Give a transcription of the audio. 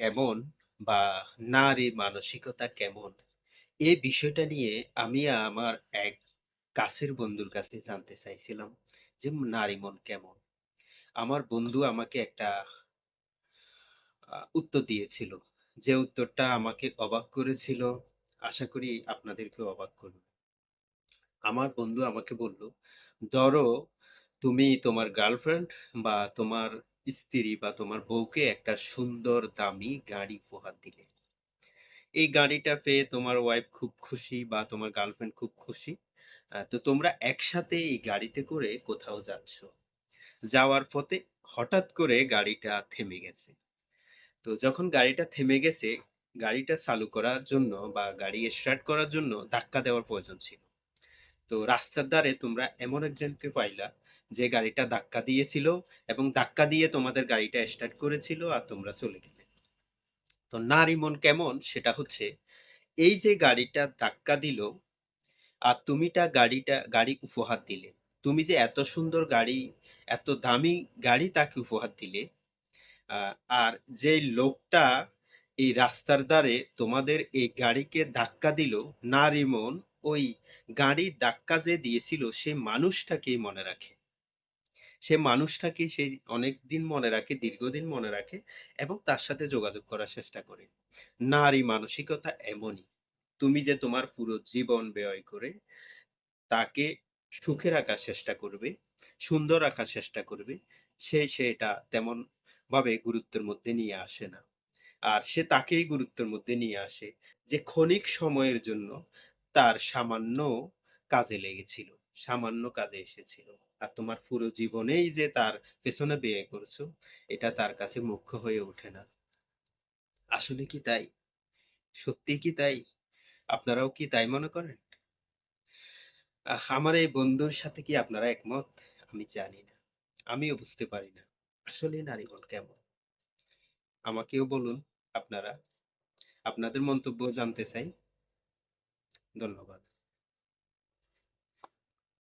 কেমন বা নারী মানসিকতা কেমন? এই বিষয়টা নিয়ে আমি আমার এক কাছের বন্ধুর কাছে জানতে চাইছিলাম যে নারী মন কেমন? আমার বন্ধু আমাকে একটা উত্তর দিয়েছিল। যে উত্তরটা আমাকে অবাক করেছিল। আশা করি আপনাদেরকে অবাক করবে। আমার বন্ধু আমাকে বলল, ধরো তুমি তোমার গার্লফ্রেন্ড বা তোমার স্ত্রী বা তোমার বউকে একটা সুন্দর, দামি গাড়ি উপহার দিলে। এই গাড়িটা পেয়ে তোমার ওয়াইফ খুব খুশি বা তোমার গার্লফ্রেন্ড খুব খুশি। তো তোমরা একসাথে এই গাড়িতে করে কোথাও যাচ্ছ। যাওয়ার পথে হঠাৎ করে গাড়িটা থেমে গেছে। তো যখন গাড়িটা থেমে গেছে, গাড়িটা চালু করার জন্য বা গাড়ি স্টার্ট করার জন্য ধাক্কা দেওয়ার প্রয়োজন ছিল। তো রাস্তার ধারে তোমরা এমন একজনকে পাইলা যে গাড়িটা ধাক্কা দিয়েছিল এবং ধাক্কা দিয়ে তোমাদের গাড়িটা স্টার্ট করেছিল আর তোমরা চলে গেলে। তো নারী মন কেমন সেটা হচ্ছে, এই যে গাড়িটা ধাক্কা দিল আর তুমিটা গাড়িটা, গাড়ি উপহার দিলে, তুমি যে এত সুন্দর গাড়ি, এত দামি গাড়ি তাকে উপহার দিলে আর যে লোকটা এই রাস্তার ধারে তোমাদের এই গাড়িকে ধাক্কা দিল, নারী মন, ওই গাড়ির ধাক্কা যে দিয়েছিল, সে মানুষটাকেই মনে রাখে। সে মানুষটাকে সে অনেক দিন মনে রাখে, দীর্ঘদিন মনে রাখে এবং তার সাথে যোগাযোগ করার চেষ্টা করে। নারী মানসিকতা এমনই। তুমি যে তোমার পুরো জীবন ব্যয় করে তাকে সুখে রাখার চেষ্টা করবে, সুন্দর রাখার চেষ্টা করবে, সে সেটা তেমন ভাবে গুরুত্বের মধ্যে নিয়ে আসে না। আর সে তাকেই গুরুত্বের মধ্যে নিয়ে আসে যে ক্ষণিক সময়ের জন্য তার সামান্য কাজে লেগেছিল, সামান্য কাজে এসেছিল। আর তোমার পুরো জীবনেই যে তার পেছনে ব্যয় করছ, এটা তার কাছে মুখ্য হয়ে ওঠে না। আসলে কি তাই? সত্যি কি তাই? আপনারাও কি তাই মনে করেন? আমার এই বন্ধুর সাথে কি আপনারা একমত? আমি জানি না। আমিও বুঝতে পারি না। আসলে নারী মন কেমন? আমাকেও বলুন, আপনারা? আপনাদের মন্তব্য জানতে চাই। ধন্যবাদ।